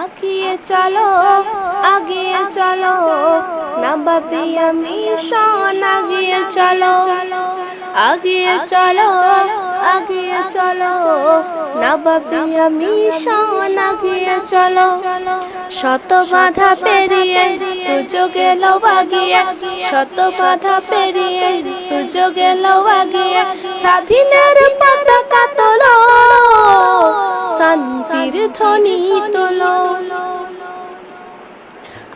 আগিয়ে চলো আগিয়ে চলো নবাবিয়া মিশন আগিয়ে চলো আগিয়ে চলো আগিয়ে চলো নবাবিয়া মিশন আগিয়ে চলো, শত বাধা পেরিয়ে সুযোগ এলো আগিয়ে, শত বাধা পেরিয়ে সুযোগ এলো আগিয়ে, স্বাধীনের পতাকা তোলো, শান্তির ধ্বনি তোলো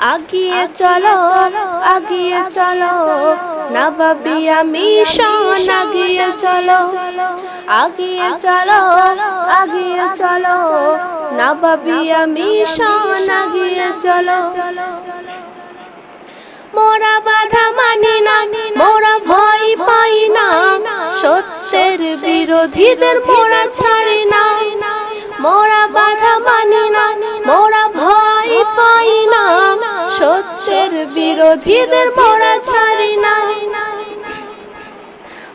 আগিয়ে চলো আগিয়ে চলো নবাবিয়া মিশন আগিয়ে চলো আগিয়ে চলো আগিয়ে চলো নবাবিয়া মিশন আগিয়ে চলো মোরা বাধা মানি না মোরা ভয় পাই না সত্যের বিরোধীদের মোরা ছাড়ি না মোরা বাধা মানি না বিরোধীদের মোরা ছাড়ি না।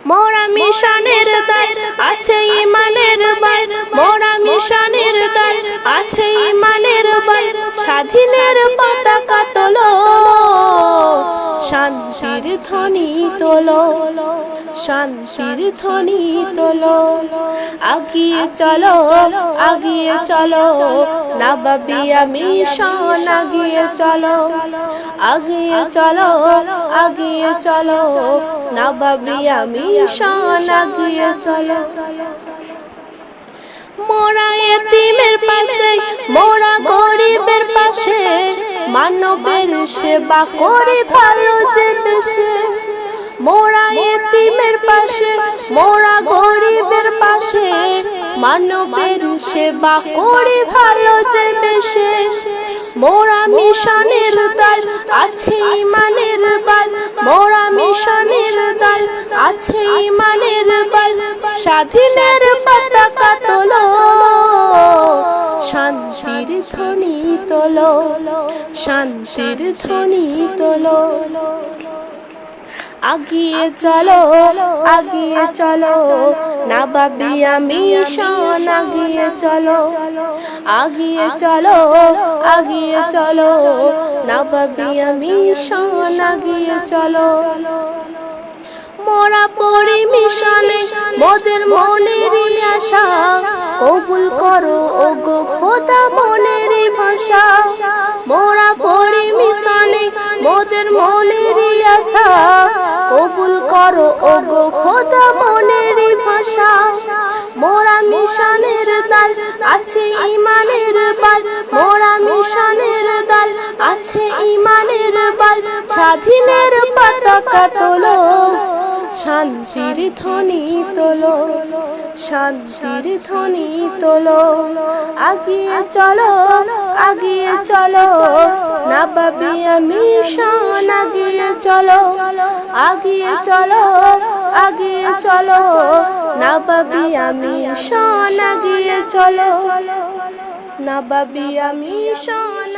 মোরা মিশনের দায় আছে ইমানের বাই মোরা মিশনের দায় আছে ইমানের বাই স্বাধীনের পতাকা তোলো শান্তির ধ্বনি তোলো শান্তির ধ্বনি তোলো। আগিয়ে চলো আগিয়ে চলো নবাবিয়া মিশন আগিয়ে চলো। আগিয়ে চলো আগিয়ে চলো। নবাবিয়া মিশন আগিয়ে চলো। মোরা এতিমের পাশে মোরা গরিবের পাশে। মানবের সেবা করি ভালো যে বেশে মোরা এতিমের পাশে, মোরা গরিবের পাশে। মানবের সেবা করি ভালো যে বেশে মোরা মিশনের দল, আছে ইমানের বাল। মোরা মিশনের দল, আছে ইমানের বাল। স্বাধীনের শান্তির ধ্বনি তোলো, শান্তির ধ্বনি তোলো। আগিয়ে চলো আগিয়ে চলো নবাবিয়া মিশন আগিয়ে চলো। আগিয়ে চলো আগিয়ে চলো না বাবি আমি মিশন আগিয়ে চলো। মোরা পড়ি মিশনে মোদের মনেরই আশা। কবুল করো ও গো খোদা মনেরই ভাষা। মোরা পড়ি মিশনে মোদের মনেরই আশা। কবুল করো ও গো খোদা মনেরই ভাষা। মোরা মিশনের দাল আছে ইমানের বাল। মোরা মিশনের দাল আছে ইমানের বাল। স্বাধীনের পতাকা তোলো। শান্তির ধ্বনি তোলো, শান্তির ধ্বনি তোলো। আগিয়ে চলো আগিয়ে চলো নবাবিয়া মিশন আগিয়ে চলো আগিয়ে চলো আগিয়ে চলো। নবাবিয়া মিশন আগিয়ে চলো নবাবিয়া মিশন